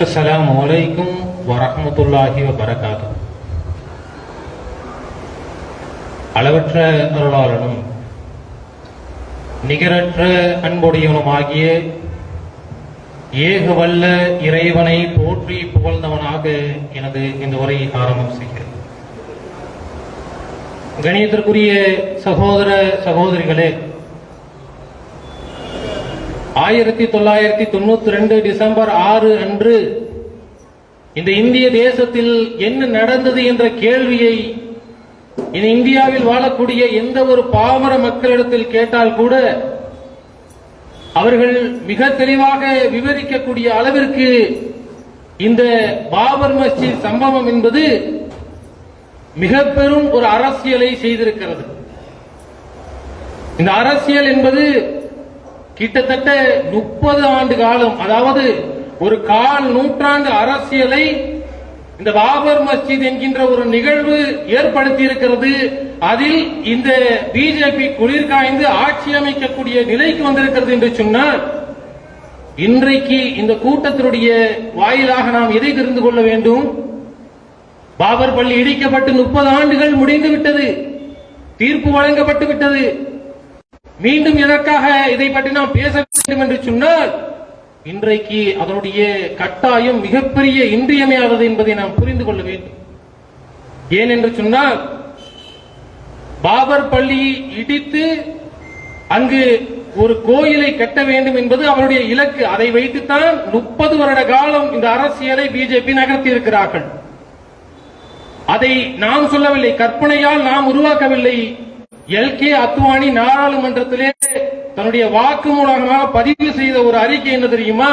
அஸ்லாம் வலைக்கும் வரமத்துல்லாஹி வரகாத்து அளவற்ற அருளாளனும் நிகரற்ற அன்புடையவனுமாகிய ஏக வல்ல இறைவனை போற்றி புகழ்ந்தவனாக எனது இந்த உரை ஆரம்பம் செய்கிறது கணியத்திற்குரிய சகோதர சகோதரிகளே ஆயிரத்தி தொள்ளாயிரத்தி தொண்ணூத்தி ரெண்டு டிசம்பர் ஆறு அன்று இந்த இந்திய தேசத்தில் என்ன நடந்தது என்ற கேள்வியை இந்த இந்தியாவில் வாழக்கூடிய எந்த ஒரு பாமர மக்களிடத்தில் கேட்டால் கூட அவர்கள் மிக தெளிவாக விவரிக்கக்கூடிய அளவிற்கு இந்த பாபர் மஸ்ஜித் சம்பவம் என்பது மிக பெரும் ஒரு அரசியலை செய்திருக்கிறது. இந்த அரசியல் என்பது கிட்டத்தட்ட முப்பது ஆண்டு காலம் அதாவது ஒரு கால் நூற்றாண்டு அரசியலை இந்த பாபர் மஸ்ஜித் என்கின்ற ஒரு நிகழ்வு ஏற்படுத்தி இருக்கிறது அதில் இந்த பிஜேபி குளிர்காய்ந்து ஆட்சி அமைக்கக்கூடிய நிலைக்கு வந்திருக்கிறது என்று சொன்னால் இன்றைக்கு இந்த கூட்டத்தினுடைய வாயிலாக நாம் எதை தெரிந்து கொள்ள வேண்டும்? பாபர் பள்ளி இடிக்கப்பட்டு முப்பது ஆண்டுகள் முடிந்து விட்டது தீர்ப்பு வழங்கப்பட்டு விட்டது மீண்டும் எதற்காக இதை பற்றி நாம் பேச வேண்டும் என்று சொன்னால் இன்றைக்கு அதனுடைய கட்டாயம் மிகப்பெரிய இன்றியமையாதது என்பதை நாம் புரிந்து கொள்ள வேண்டும். ஏன் என்று சொன்னால் பாபர் பள்ளி இடித்து அங்கு ஒரு கோயிலை கட்ட வேண்டும் என்பது அவருடைய இலக்கு. அதை வைத்துத்தான் முப்பது வருட காலம் இந்த அரசியலை பிஜேபி நகர்த்தி இருக்கிறார்கள் அதை நாம் சொல்லவில்லை. கற்பனையால் நாம் உருவாக்கவில்லை. எல் கே அத்வானி நாடாளுமன்றத்திலே தன்னுடைய வாக்கு மூலமாக பதிவு செய்த ஒரு அறிக்கை என்ன தெரியுமா?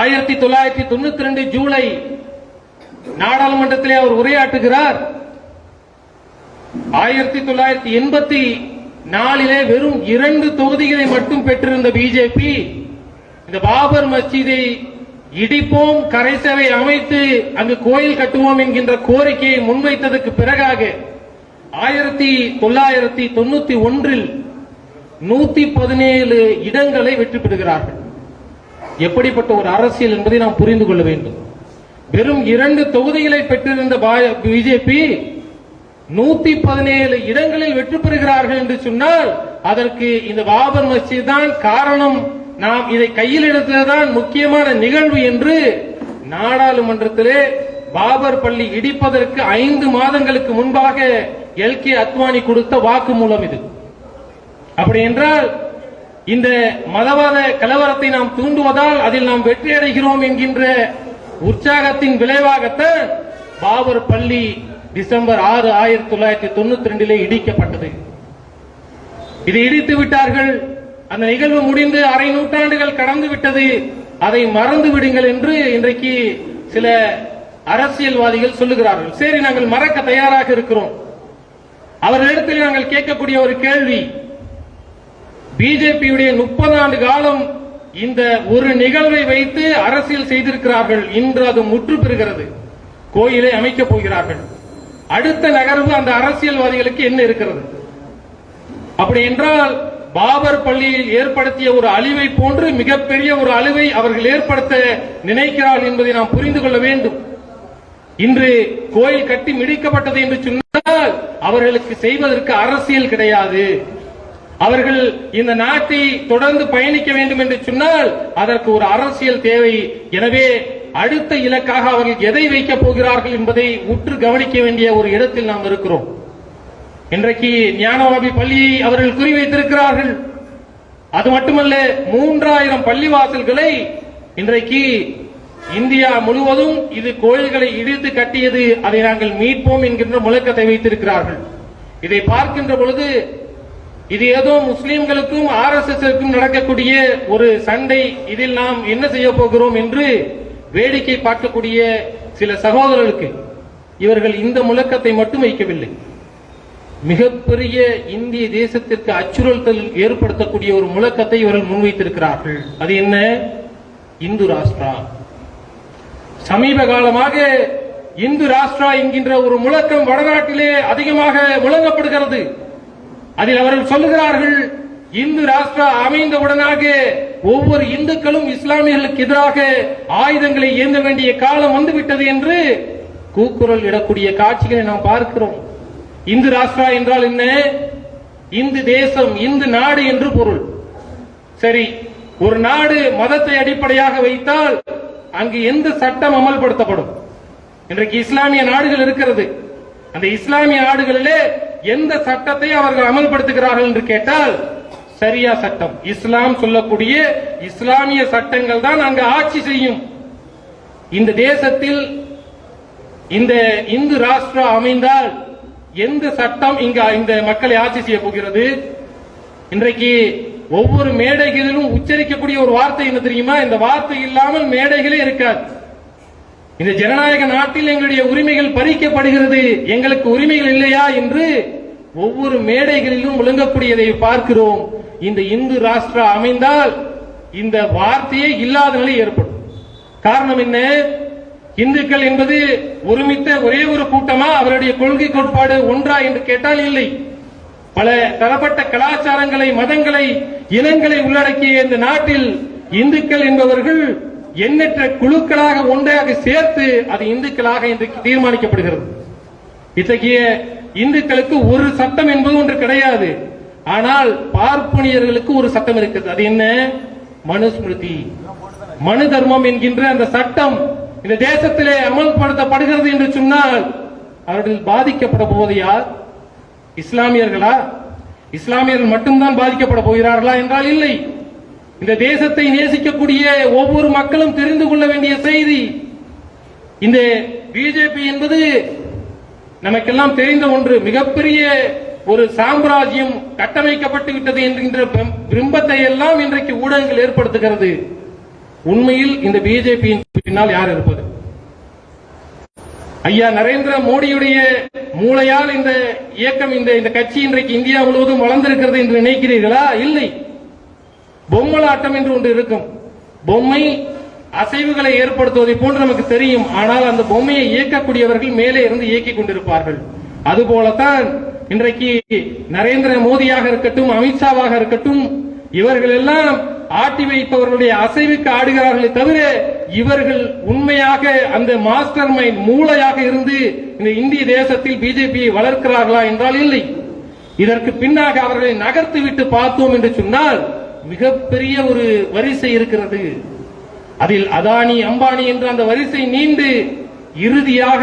ஆயிரத்தி தொள்ளாயிரத்தி தொண்ணூத்தி ரெண்டு ஜூலை நாடாளுமன்றத்திலே அவர் உரையாற்றுகிறார். ஆயிரத்தி தொள்ளாயிரத்தி எண்பத்தி நாலிலே வெறும் இரண்டு தொகுதிகளை மட்டும் பெற்றிருந்த பிஜேபி இந்த பாபர் மஸ்ஜிதை இடிப்போம் கரைசவை அமைத்து அங்கு கோயில் கட்டுவோம் என்கின்ற கோரிக்கையை முன்வைத்ததற்கு பிறகாக ஆயிரத்தி தொள்ளாயிரத்தி தொண்ணூத்தி ஒன்றில் நூத்தி பதினேழு இடங்களை வெற்றி பெறுகிறார்கள். எப்படிப்பட்ட ஒரு அரசியல் என்பதை நாம் புரிந்து கொள்ள வேண்டும். வெறும் இரண்டு தொகுதிகளை பெற்றிருந்த பிஜேபி நூத்தி பதினேழு இடங்களில் வெற்றி பெறுகிறார்கள் என்று சொன்னால் அதற்கு இந்த பாபர் மஸ்ஜித் தான் காரணம். நாம் இதை கையில் எடுத்ததுதான் முக்கியமான நிகழ்வு என்று நாடாளுமன்றத்திலே பாபர் பள்ளி இடிப்பதற்கு ஐந்து மாதங்களுக்கு முன்பாக எல் கே அத்வானி கொடுத்த வாக்குமூலம் இது. அப்படி என்றால் இந்த மதவாத கலவரத்தை நாம் தூண்டுவதால் அதில் நாம் வெற்றி அடைகிறோம் என்கின்ற உற்சாகத்தின் விளைவாகத்தான் பாபர் பள்ளி டிசம்பர் ஆறு ஆயிரத்தி தொள்ளாயிரத்தி தொண்ணூத்தி ரெண்டிலே இடிக்கப்பட்டது. இதை இடித்து விட்டார்கள். அந்த நிகழ்வு முடிந்து அரை நூற்றாண்டுகள் கடந்து விட்டது. அதை மறந்து விடுங்கள் என்று இன்றைக்கு சில அரசியல்வாதிகள் சொல்லுகிறார்கள். சரி நாங்கள் மறக்க தயாராக இருக்கிறோம். அவர்களிடத்தில் நாங்கள் கேட்கக்கூடிய ஒரு கேள்வி. பிஜேபியுடைய முப்பது ஆண்டு காலம் இந்த ஒரு நிகழ்வை வைத்து அரசியல் செய்திருக்கிறார்கள். இன்று அது முற்று பெறுகிறது. கோயிலை அமைக்கப் போகிறார்கள். அடுத்த நகர்வு அந்த அரசியல்வாதிகளுக்கு என்ன இருக்கிறது? அப்படி என்றால் பாபர் பள்ளியில் ஏற்படுத்திய ஒரு அழிவை போன்று மிகப்பெரிய ஒரு அழிவை அவர்கள் ஏற்படுத்த நினைக்கிறார்கள் என்பதை நாம் புரிந்து கொள்ள வேண்டும். இன்று கோயில் கட்டி மிடிக்கப்பட்டது என்று சொன்ன அவர்களுக்கு செய்வதற்கு அரசியல் கிடையாது. அவர்கள் இந்த நாட்டை தொடர்ந்து பயணிக்க வேண்டும் என்று சொன்னால் அதற்கு ஒரு அரசியல் தேவை. எனவே அடுத்த இலக்காக அவர்கள் எதை வைக்கப் போகிறார்கள் என்பதை உற்று கவனிக்க வேண்டிய ஒரு இடத்தில் நாம் இருக்கிறோம். இன்றைக்கு ஞானவாபி பள்ளியை அவர்கள் குறிவைத்திருக்கிறார்கள் அது மட்டுமல்ல மூன்றாயிரம் பள்ளிவாசல்களை இன்றைக்கு இந்தியா முழுவதும் இது கோயில்களை இடித்து கட்டியது அதை நாங்கள் மீட்போம் என்கின்ற முழக்கத்தை வைத்திருக்கிறார்கள். இதை பார்க்கின்ற பொழுது இது ஏதோ முஸ்லிம்களுக்கும் ஆர் எஸ் எஸ் நடக்கக்கூடிய ஒரு சண்டை. இதில் நாம் என்ன செய்ய போகிறோம் என்று வேடிக்கை பார்க்கக்கூடிய சில சகோதரர்களுக்கு இவர்கள் இந்த முழக்கத்தை மட்டும் வைக்கவில்லை. மிகப்பெரிய இந்திய தேசத்திற்கு அச்சுறுத்தல் ஏற்படுத்தக்கூடிய ஒரு முழக்கத்தை இவர்கள் முன்வைத்திருக்கிறார்கள். அது என்ன? இந்து ராஷ்டிரா. சமீப காலமாக இந்து ராஷ்டிரா என்கின்ற ஒரு முழக்கம் வடநாட்டிலே அதிகமாக முழங்கப்படுகிறது. அதில் அவர்கள் சொல்லுகிறார்கள் இந்து ராஷ்டிரா அமைந்தவுடனாக ஒவ்வொரு இந்துக்களும் இஸ்லாமியர்களுக்கு எதிராக ஆயுதங்களை ஏந்த வேண்டிய காலம் வந்துவிட்டது என்று கூக்குரல் இடக்கூடிய காட்சிகளை நாம் பார்க்கிறோம். இந்து ராஷ்டிரா என்றால் என்ன? இந்து தேசம் இந்து நாடு என்று பொருள். சரி ஒரு நாடு மதத்தை அடிப்படையாக வைத்தால் அங்கு எந்த சட்டம் அமல்படுத்தப்படும்? இன்றைக்கு இஸ்லாமிய நாடுகள் இருக்கிறது. அந்த இஸ்லாமிய நாடுகளிலே எந்த சட்டத்தை அவர்கள் அமல்படுத்துகிறார்கள் என்று கேட்டால் சரியா சட்டம். இஸ்லாம் சொல்லக்கூடிய இஸ்லாமிய சட்டங்கள் தான் அங்கு ஆட்சி செய்யும். இந்த தேசத்தில் இந்த இந்து ராஷ்டிரா அமைந்தால் எந்த சட்டம் இங்க இந்த மக்களை ஆட்சி செய்ய போகிறது? இன்றைக்கு ஒவ்வொரு மேடைகளிலும் உச்சரிக்கக்கூடிய ஒரு வார்த்தை என்ன தெரியுமா? இந்த வார்த்தை இல்லாமல் மேடைகளே இருக்காது. இந்த ஜனநாயக நாட்டில் எங்களுடைய உரிமைகள் பறிக்கப்படுகிறது. எங்களுக்கு உரிமைகள் இல்லையா என்று ஒவ்வொரு மேடைகளிலும் விழுங்கக்கூடியதை பார்க்கிறோம். இந்த இந்து ராஷ்டிரா அமைந்தால் இந்த வார்த்தையே இல்லாத நிலை ஏற்படும். காரணம் என்ன? இந்துக்கள் என்பது ஒருமித்த ஒரே ஒரு கூட்டமா? அவருடைய கொள்கை கோட்பாடு ஒன்றா என்று கேட்டால் இல்லை. பல தரப்பட்ட கலாச்சாரங்களை மதங்களை இனங்களை உள்ளடக்கிய இந்த நாட்டில் இந்துக்கள் என்பவர்கள் எண்ணற்ற குழுக்களாக ஒன்றாக சேர்த்து அது இந்துக்களாக இன்றைக்கு தீர்மானிக்கப்படுகிறது. இத்தகைய இந்துக்களுக்கு ஒரு சட்டம் என்பது ஒன்று கிடையாது. ஆனால் பார்ப்பனியர்களுக்கு ஒரு சட்டம் இருக்கிறது. அது என்ன? மனுஸ்மிருதி. மனு தர்மம் என்கின்ற அந்த சட்டம் இந்த தேசத்திலே அமல்படுத்தப்படுகிறது என்று சொன்னால் அவர்கள் பாதிக்கப்பட போவது யார்? இஸ்லாமியர்களா? இஸ்லாமியர்கள் மட்டும்தான் பாதிக்கப்பட போகிறார்களா என்றால் இல்லை. இந்த தேசத்தை நேசிக்கக்கூடிய ஒவ்வொரு மக்களும் தெரிந்து கொள்ள வேண்டிய செய்தி. இந்த பிஜேபி என்பது நமக்கெல்லாம் தெரிந்த ஒன்று. மிகப்பெரிய ஒரு சாம்ராஜ்யம் கட்டமைக்கப்பட்டு விட்டது என்கின்ற பிம்பத்தை எல்லாம் இன்றைக்கு ஊடகங்கள் ஏற்படுத்துகிறது. உண்மையில் இந்த பிஜேபியின் பின்னால் யார் இருப்பது? ஐயா நரேந்திர மோடியுடைய மூளையால் இந்த இயக்கம் இந்த இந்த கட்சி இன்றைக்கு இந்தியா முழுவதும் வளர்ந்திருக்கிறது என்று நினைக்கிறீர்களா? இல்லை. பொம்மலாட்டம் என்று ஒன்று இருக்கும். பொம்மை அசைவுகளை ஏற்படுத்துவதை போன்று நமக்கு தெரியும். ஆனால் அந்த பொம்மையை இயக்கக்கூடியவர்கள் மேலே இருந்து இயக்கிக் கொண்டிருப்பார்கள். அதுபோலத்தான் இன்றைக்கு நரேந்திர மோடியாக இருக்கட்டும் அமித்ஷாவாக இருக்கட்டும் இவர்கள் எல்லாம் ஆட்டி வைப்பவர்களுடைய அசைவுக்கு ஆடுகிறார்களே தவிர இவர்கள் உண்மையாக அந்த மாஸ்டர் மைண்ட் மூளையாக இருந்து இந்த இந்திய தேசத்தில் பிஜேபியை வளர்க்கிறார்களா என்றால் இல்லை. இதற்கு பின்னாக அவர்களை நகர்த்து விட்டு பார்த்தோம் என்று சொன்னால் மிகப்பெரிய ஒரு வரிசை இருக்கிறது. அதில் அதானி அம்பானி என்ற அந்த வரிசை நீண்டு இறுதியாக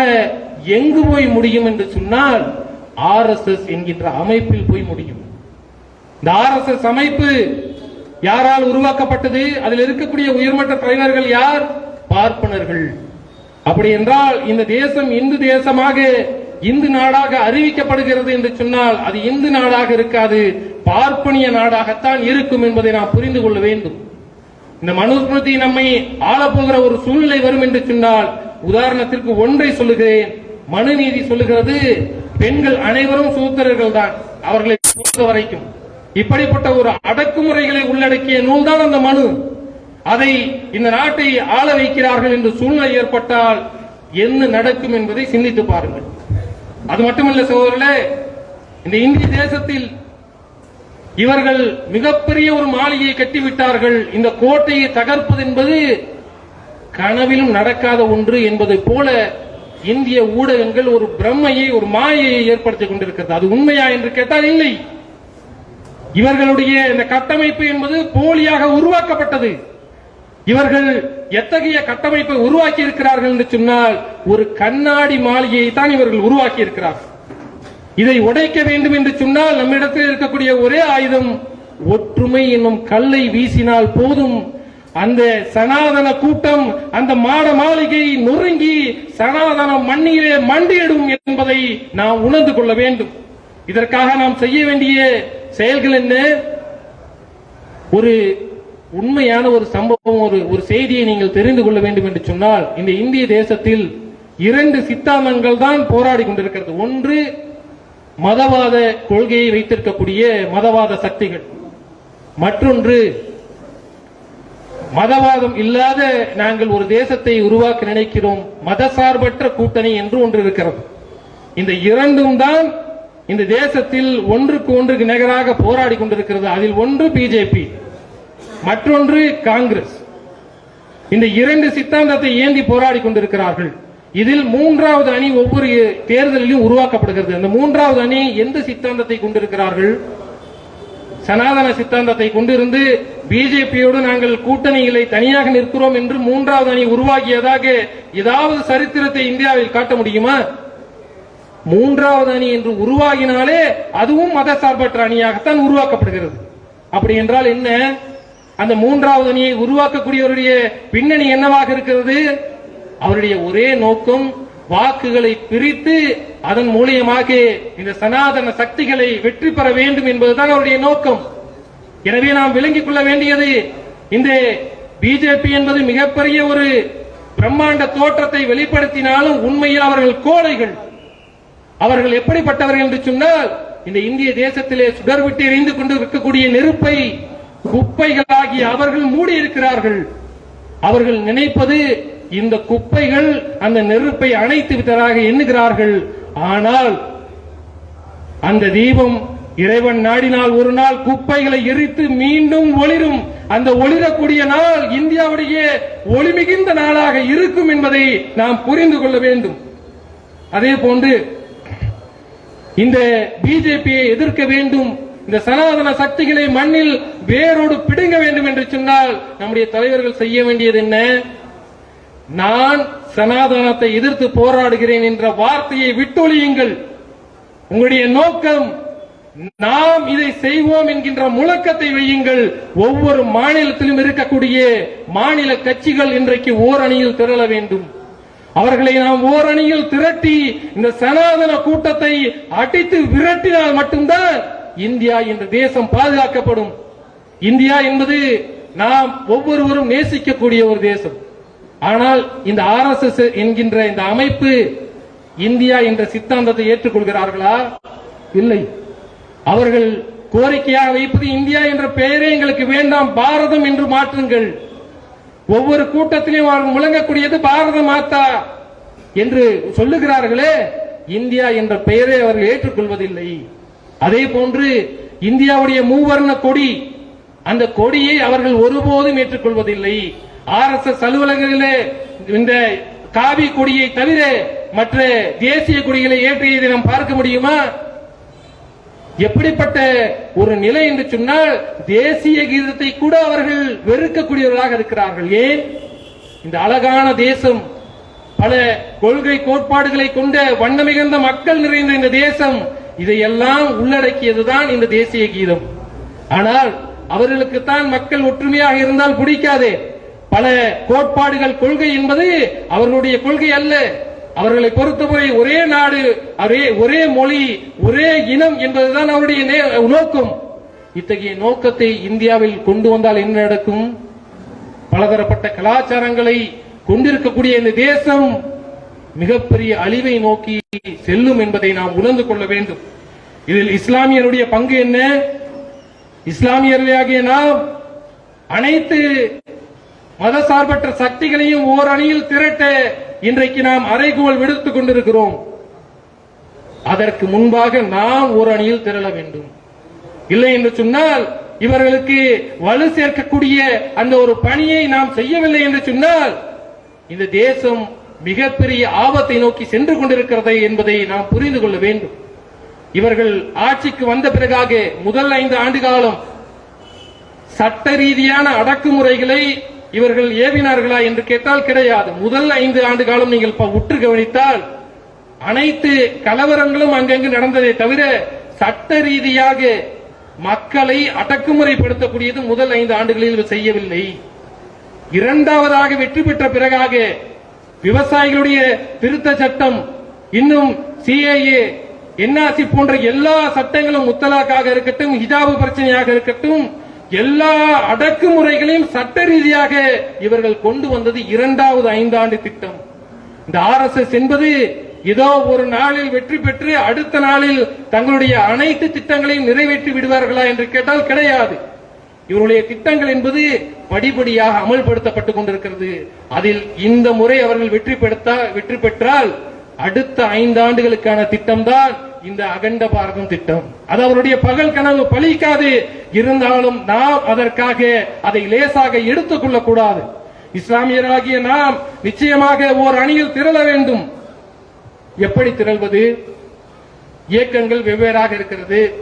எங்கு போய் முடியும் என்று சொன்னால் ஆர்எஸ்எஸ் என்கின்ற அமைப்பில் போய் முடியும். இந்த ஆர்எஸ்எஸ் அமைப்பு யாரால் உருவாக்கப்பட்டது? அதில் இருக்கக்கூடிய உயர்மட்ட தலைவர்கள் யார்? பார்ப்பனர்கள். அப்படி என்றால் இந்த தேசம் இந்து தேசமாக இந்து நாடாக அறிவிக்கப்படுகிறது என்று சொன்னால் அது இந்து நாடாக இருக்காது பார்ப்பனிய நாடாகத்தான் இருக்கும் என்பதை நாம் புரிந்து கொள்ள வேண்டும். இந்த மனுஸ்மிருதி நம்மை ஆளப்போகிற ஒரு சூழ்நிலை வரும் என்று சொன்னால் உதாரணத்திற்கு ஒன்றை சொல்லுகிறேன். மனுநீதி சொல்லுகிறது பெண்கள் அனைவரும் சூத்திரர்கள் தான் அவர்களை பொறுத்த வரைக்கும் இப்படிப்பட்ட ஒரு அடக்குமுறைகளை உள்ளடக்கிய நூல்தான் அந்த மனு. அதை இந்த நாட்டை ஆள வைக்கிறார்கள் என்று சூழ்நிலை ஏற்பட்டால் என்ன நடக்கும் என்பதை சிந்தித்து பாருங்கள். அது மட்டுமல்ல சகோதரர்களே இந்த இந்திய தேசத்தில் இவர்கள் மிகப்பெரிய ஒரு மாளிகையை கட்டிவிட்டார்கள். இந்த கோட்டையை தகர்ப்பது என்பது கனவிலும் நடக்காத ஒன்று என்பதை போல இந்திய ஊடகங்கள் ஒரு பிரம்மையை ஒரு மாயையை ஏற்படுத்திக் கொண்டிருக்கிறது. அது உண்மையா என்று கேட்டால் இல்லை. இவர்களுடைய இந்த கட்டமைப்பு என்பது போலியாக உருவாக்கப்பட்டது. இவர்கள் எத்தகைய கட்டமைப்பை உருவாக்கி இருக்கிறார்கள் என்று சொன்னால் ஒரு கண்ணாடி மாளிகையை தான் இவர்கள் உருவாக்கி இருக்கிறார்கள் இதை உடைக்க வேண்டும் என்று சொன்னால் நம்மிடத்தில் இருக்கக்கூடிய ஒரே ஆயுதம் ஒற்றுமை என்னும் கல்லை வீசினால் போதும். அந்த சனாதன கூட்டம் அந்த மாட மாளிகை நொறுங்கி சனாதன மண்ணிலே மண்டியிடும் என்பதை நாம் உணர்ந்து கொள்ள வேண்டும். இதற்காக நாம் செய்ய வேண்டிய செயல்கள் என்ன? ஒரு உண்மையான ஒரு சம்பவம் ஒரு ஒரு செய்தியை நீங்கள் தெரிந்து கொள்ள வேண்டும் என்று சொன்னால் இந்த இந்திய தேசத்தில் இரண்டு சித்தாந்தங்கள் தான் போராடி கொண்டிருக்கிறது. ஒன்று மதவாத கொள்கையை வைத்திருக்கக்கூடிய மதவாத சக்திகள். மற்றொன்று மதவாதம் இல்லாத நாங்கள் ஒரு தேசத்தை உருவாக்க நினைக்கிறோம். மதசார்பற்ற கூட்டணி என்று ஒன்று இருக்கிறது. இந்த இரண்டும் தான் இந்த தேசத்தில் ஒன்றுக்கு ஒன்றுக்கு நிகராக போராடி கொண்டிருக்கிறது அதில் ஒன்று பிஜேபி மற்றொன்று காங்கிரஸ். இந்த இரண்டு சித்தாந்தத்தை ஏந்தி போராடி கொண்டிருக்கிறார்கள். இதில் மூன்றாவது அணி ஒவ்வொரு தேர்தலிலும் உருவாக்கப்படுகிறது. அந்த மூன்றாவது அணி எந்த சித்தாந்தத்தை கொண்டிருக்கிறார்கள்? சனாதன சித்தாந்தத்தை கொண்டிருந்து பிஜேபியோடு நாங்கள் கூட்டணிகளை தனியாக நிற்கிறோம் என்று மூன்றாவது அணி உருவாக்கியதாக ஏதாவது சரித்திரத்தை இந்தியாவில் காட்ட முடியுமா? மூன்றாவது அணி என்று உருவாகினாலே அதுவும் மத சார்பற்ற அணியாகத்தான் உருவாக்கப்படுகிறது. அப்படி என்றால் என்ன? அந்த மூன்றாவது அணியை உருவாக்கக்கூடியவருடைய பின்னணி என்னவாக இருக்கிறது? அவருடைய ஒரே நோக்கம் வாக்குகளை பிரித்து அதன் மூலியமாக இந்த சனாதன சக்திகளை வெற்றி பெற வேண்டும் என்பதுதான் அவருடைய நோக்கம். எனவே நாம் விளங்கிக் கொள்ள வேண்டியது இந்த பிஜேபி என்பது மிகப்பெரிய ஒரு பிரம்மாண்ட தோற்றத்தை வெளிப்படுத்தினாலும் உண்மையில் அவர்கள் கோழைகள் அவர்கள் எப்படிப்பட்டவர்கள் என்று சொன்னால் இந்த இந்திய தேசத்திலே சுடர்விட்டு எரிந்து கொண்டு இருக்கக்கூடிய நெருப்பை குப்பைகளாகி அவர்கள் மூடி இருக்கிறார்கள் அவர்கள் நினைப்பது இந்த குப்பைகள் அந்த நெருப்பை அணைத்து விட்டதாக எண்ணுகிறார்கள். ஆனால் அந்த தீபம் இறைவன் நாடினால் ஒரு நாள் குப்பைகளை எரித்து மீண்டும் ஒளிரும். அந்த ஒளிரக்கூடிய நாள் இந்தியாவுடைய ஒளிமிகுந்த நாளாக இருக்கும் என்பதை நாம் புரிந்து கொள்ள வேண்டும். அதே போன்று இந்த பிஜேபியை எதிர்க்க வேண்டும் இந்த சனாதன சக்திகளை மண்ணில் வேரோடு பிடுங்க வேண்டும் என்று சொன்னால் நம்முடைய தலைவர்கள் செய்ய வேண்டியது என்ன? நான் சனாதனத்தை எதிர்த்து போராடுகிறேன் என்ற வார்த்தையை விட்டொழியுங்கள். உங்களுடைய நோக்கம் நாம் இதை செய்வோம் என்கின்ற முழக்கத்தை வையுங்கள். ஒவ்வொரு மாநிலத்திலும் இருக்கக்கூடிய மாநில கட்சிகள் இன்றைக்கு ஓரணியில் திரள வேண்டும். அவர்களை நாம் ஓரணியில் திரட்டி இந்த சனாதன கூட்டத்தை அடித்து விரட்டினால் மட்டும்தான் இந்தியா என்ற தேசம் பாதுகாக்கப்படும். இந்தியா என்பது நாம் ஒவ்வொருவரும் நேசிக்கக்கூடிய ஒரு தேசம். ஆனால் இந்த ஆர் என்கின்ற இந்த அமைப்பு இந்தியா என்ற சித்தாந்தத்தை ஏற்றுக்கொள்கிறார்களா? இல்லை. அவர்கள் கோரிக்கையாக வைப்பது இந்தியா என்ற பெயரே எங்களுக்கு வேண்டாம் பாரதம் என்று மாற்றுங்கள். ஒவ்வொரு கூட்டத்திலையும் அவர்கள் முழங்கக்கூடியது பாரத மாதா என்று சொல்லுகிறார்களே இந்தியா என்ற பெயரை அவர்கள் ஏற்றுக்கொள்வதில்லை. அதே போன்று இந்தியாவுடைய மூவர்ண கொடி அந்த கொடியை அவர்கள் ஒருபோதும் ஏற்றுக்கொள்வதில்லை. ஆர் எஸ் எஸ் அலுவலகங்களிலே இந்த காவி கொடியை தவிர மற்ற தேசிய கொடிகளை ஏற்றியதை நாம் பார்க்க முடியுமா? எப்படிப்பட்ட ஒரு நிலை என்று சொன்னால் தேசிய கீதத்தை கூட அவர்கள் வெறுக்கக்கூடியவர்களாக இருக்கிறார்கள். ஏன்? இந்த அழகான தேசம் பல கொள்கை கோட்பாடுகளை கொண்ட வண்ணமிகுந்த மக்கள் நிறைந்த இந்த தேசம் இதையெல்லாம் உள்ளடக்கியதுதான் இந்த தேசிய கீதம். ஆனால் அவர்களுக்குத்தான் மக்கள் ஒற்றுமையாக இருந்தால் பிடிக்காது. பல கோட்பாடுகள் கொள்கை என்பது அவர்களுடைய கொள்கை அல்ல. அவர்களை பொறுத்தவரை ஒரே நாடு ஒரே ஒரே மொழி ஒரே இனம் என்பதுதான் அவருடைய நே- நோக்கம். இத்தகைய நோக்கத்தை இந்தியாவில் கொண்டு வந்தால் என்ன நடக்கும்? பலதரப்பட்ட கலாச்சாரங்களை கொண்டிருக்கக்கூடிய இந்த தேசம் மிகப்பெரிய அழிவை நோக்கி செல்லும் என்பதை நாம் உணர்ந்து கொள்ள வேண்டும். இதில் இஸ்லாமியருடைய பங்கு என்ன? இஸ்லாமியர்களாகிய நாம் அனைத்து மதசார்பற்ற சக்திகளையும் ஓர் அணியில் திரட்ட இன்றைக்கு நாம் அரைகுவல் விடுத்துக் கொண்டிருக்கிறோம். அதற்கு முன்பாக நாம் ஒரு அணியில் திரள வேண்டும். இல்லை என்று சொன்னால் இவர்களுக்கு வலு சேர்க்கக்கூடிய அந்த ஒரு பணியை நாம் செய்யவில்லை என்று சொன்னால் இந்த தேசம் மிகப்பெரிய ஆபத்தை நோக்கி சென்று கொண்டிருக்கிறது என்பதை நாம் புரிந்து கொள்ள வேண்டும். இவர்கள் ஆட்சிக்கு வந்த பிறகாக முதல் ஐந்து ஆண்டு காலம் சட்ட ரீதியான அடக்குமுறைகளை இவர்கள் ஏவினார்களா என்று கேட்டால் கிடையாது. முதல் ஐந்து ஆண்டு காலம் நீங்கள் உற்று கவனித்தால் அனைத்து கலவரங்களும் அங்கங்கு நடந்ததை தவிர சட்ட ரீதியாக மக்களை அடக்குமுறைப்படுத்தக்கூடியது முதல் ஐந்து ஆண்டுகளில் செய்யவில்லை. இரண்டாவதாக வெற்றி பெற்ற பிறகாக விவசாயிகளுடைய திருத்த சட்டம் இன்னும் சிஏஏ என்ஆர்சி போன்ற எல்லா சட்டங்களும் முத்தலாக்காக இருக்கட்டும் ஹிஜாபு பிரச்சனையாக இருக்கட்டும் எல்லா அடக்குமுறைகளையும் சட்ட ரீதியாக இவர்கள் கொண்டு வந்தது இரண்டாவது ஐந்தாண்டு திட்டம். இந்த ஆர்எஸ்எஸ் என்பது ஏதோ ஒரு நாளில் வெற்றி பெற்று அடுத்த நாளில் தங்களுடைய அனைத்து திட்டங்களையும் நிறைவேற்றி விடுவார்களா என்று கேட்டால் கிடையாது. இவருடைய திட்டங்கள் என்பது படிப்படியாக அமல்படுத்தப்பட்டுக் கொண்டிருக்கிறது. அதில் இந்த முறை அவர்கள் வெற்றி பெடுத்தா வெற்றி பெற்றால் அடுத்த ஐந்து ஆண்டுகளுக்கான திட்டம்தான் இந்த அகண்ட பாரதம் திட்டம். அது அவருடைய பகல் கனவு பலிக்காது இருந்தாலும் நாம் அதற்காக அதை லேசாக எடுத்துக் கொள்ளக்கூடாது. இஸ்லாமியராகிய நாம் நிச்சயமாக ஓர் அணியில் திரள வேண்டும். எப்படி திரள்வது? இயக்கங்கள் வெவ்வேறாக இருக்கிறது.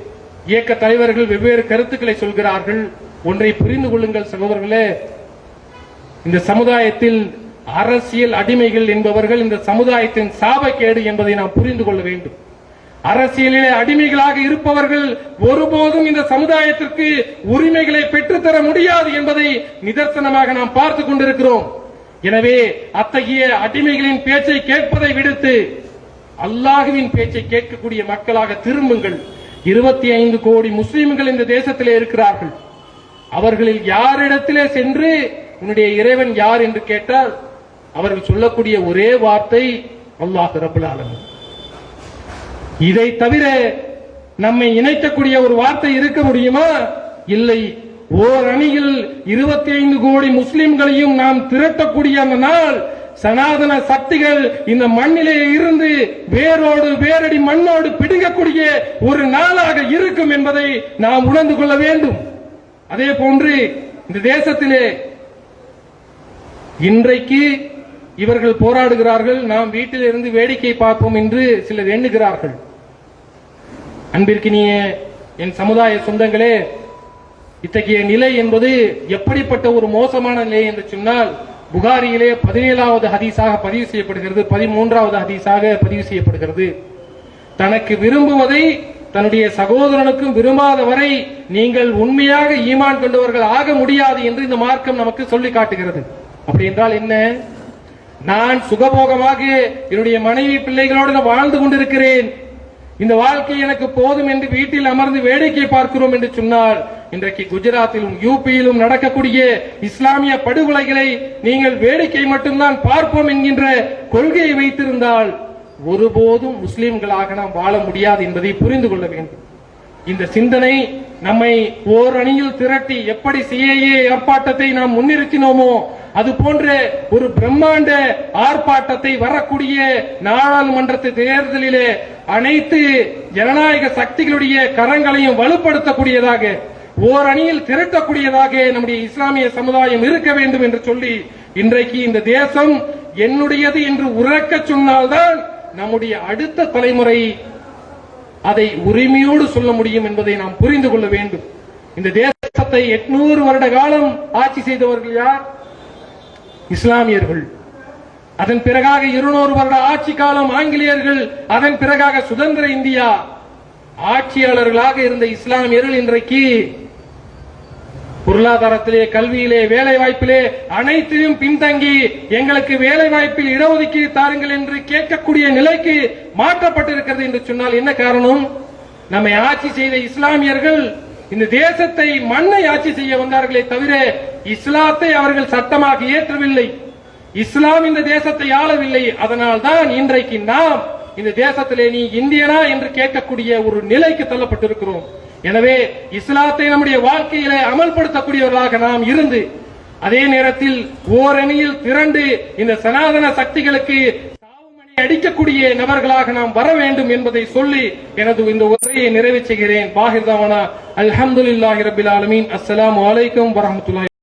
இயக்க தலைவர்கள் வெவ்வேறு கருத்துக்களை சொல்கிறார்கள். ஒன்றை புரிந்து கொள்ளுங்கள் சகோதரர்களே. இந்த சமுதாயத்தில் அரசியல் அடிமைகள் என்பவர்கள் இந்த சமுதாயத்தின் சாபக்கேடு என்பதை நாம் புரிந்து கொள்ள வேண்டும். அரசியலிலே அடிமைகளாக இருப்பவர்கள் ஒருபோதும் இந்த சமுதாயத்திற்கு உரிமைகளை பெற்றுத்தர முடியாது என்பதை நிதர்சனமாக நாம் பார்த்துக் கொண்டிருக்கிறோம். எனவே அத்தகைய அடிமைகளின் பேச்சை கேட்பதை விடுத்து அல்லாஹுவின் பேச்சை கேட்கக்கூடிய மக்களாக திரும்புங்கள். இருபத்தி ஐந்து கோடி முஸ்லிம்கள் இந்த தேசத்திலே இருக்கிறார்கள். அவர்களில் யாரிடத்திலே சென்று உன்னுடைய இறைவன் யார் என்று கேட்டால் அவர்கள் சொல்லக்கூடிய ஒரே வார்த்தை அல்லாஹ் ரபுல் இதை தவிர நம்மை இணைக்கக்கூடிய ஒரு வார்த்தை இருக்க முடியுமா? இல்லை. ஓர் அணியில் இருபத்தி ஐந்து கோடி முஸ்லிம்களையும் நாம் திரட்டக்கூடிய அந்த நாள் சனாதன சக்திகள் இந்த மண்ணிலே இருந்து வேரோடு வேரடி மண்ணோடு பிடுங்கக்கூடிய ஒரு நாளாக இருக்கும் என்பதை நாம் உணர்ந்து கொள்ள வேண்டும். அதே போன்று இந்த தேசத்திலே இன்றைக்கு இவர்கள் போராடுகிறார்கள் நாம் வீட்டில் இருந்து வேடிக்கை பார்ப்போம் என்று சிலர் எண்ணுகிறார்கள். அன்பிற்கினிய என் சமுதாய சொந்தங்களே இத்தகைய நிலை என்பது எப்படிப்பட்ட ஒரு மோசமான நிலை என்று சொன்னால் புகாரியிலே பதினேழாவது ஹதீஸாக பதிவு செய்யப்படுகிறது பதிமூன்றாவது ஹதீஸாக பதிவு செய்யப்படுகிறது. தனக்கு விரும்புவதை தன்னுடைய சகோதரனுக்கும் விரும்பாத வரை நீங்கள் உண்மையாக ஈமான் கொண்டவர்கள் ஆக முடியாது என்று இந்த மார்க்கம் நமக்கு சொல்லி காட்டுகிறது. அப்படி என்றால் என்ன? நான் சுகபோகமாக என்னுடைய மனைவி பிள்ளைகளோடு வாழ்ந்து கொண்டிருக்கிறேன். இந்த வாழ்க்கை எனக்கு போதும் என்று வீட்டில் அமர்ந்து வேடிக்கை பார்க்கிறோம் என்று சொன்னால் இன்றைக்கு குஜராத்திலும் யூபியிலும் நடக்கக்கூடிய இஸ்லாமிய படுகொலைகளை நீங்கள் வேடிக்கை மட்டும்தான் பார்ப்போம் என்கின்ற கொள்கையை வைத்திருந்தால் ஒருபோதும் முஸ்லிம்களாக நாம் வாழ முடியாது என்பதை புரிந்து கொள்ள வேண்டும். இந்த சிந்தனை நம்மை ஓர் அணியில் திரட்டி எப்படி சிஏஏ ஆர்ப்பாட்டத்தை நாம் முன்னிறுத்தினோமோ அது போன்ற ஒரு பிரம்மாண்ட ஆர்ப்பாட்டத்தை வரக்கூடிய நாடாளுமன்றத்து தேர்தலிலே அனைத்து ஜனநாயக சக்திகளுடைய கரங்களையும் வலுப்படுத்தக்கூடியதாக ஓர் அணியில் திரட்டக்கூடியதாக நம்முடைய இஸ்லாமிய சமுதாயம் இருக்க வேண்டும் என்று சொல்லி இன்றைக்கு இந்த தேசம் என்னுடையது என்று உறக்க சொன்னால்தான் நம்முடைய அடுத்த தலைமுறை அதை உரிமையோடு சொல்ல முடியும் என்பதை நாம் புரிந்து கொள்ள வேண்டும். இந்த தேசத்தை எட்நூறு வருட காலம் ஆட்சி செய்தவர்கள் யார்? இஸ்லாமியர்கள். அதன் பிறகாக இருநூறு வருட ஆட்சி காலம் ஆங்கிலேயர்கள் அதன் பிறகாக சுதந்திர இந்தியா ஆட்சியாளர்களாக இருந்த இஸ்லாமியர்கள் இன்றைக்கு பொருளாதாரத்திலே கல்வியிலே வேலை வாய்ப்பிலே அனைத்திலும் பின்தங்கி எங்களுக்கு வேலை வாய்ப்பில் இடஒதுக்கீடு தாருங்கள் என்று கேட்கக்கூடிய நிலைக்கு மாற்றப்பட்டிருக்கிறது என்று சொன்னால் என்ன காரணம்? நம்மை ஆட்சி செய்த இஸ்லாமியர்கள் இந்த தேசத்தை மண்ணை ஆட்சி செய்ய வந்தார்களே தவிர இஸ்லாத்தை அவர்கள் சட்டமாக ஏற்றவில்லை இஸ்லாம் இந்த தேசத்தை ஆளவில்லை. அதனால் தான் இன்றைக்கு நாம் இந்த தேசத்திலே நீ இந்தியனா என்று கேட்கக்கூடிய ஒரு நிலைக்கு தள்ளப்பட்டிருக்கிறோம். எனவே இஸ்லாத்தை நம்முடைய வாழ்க்கையிலே அமல்படுத்தக்கூடியவர்களாக நாம் இருந்து அதே நேரத்தில் ஓரணியில் திரண்டு இந்த சனாதன சக்திகளுக்கு சாவுமணி அடிக்கக்கூடிய நபர்களாக நாம் வர வேண்டும் என்பதை சொல்லி எனது இந்த உரையை நிறைவு செய்கிறேன். பாகிர்தாவானா தாவானா ரபில் ஆலமீன். அஸ்லாம் வலைக்கம் வரஹ்மத்துல்லாஹி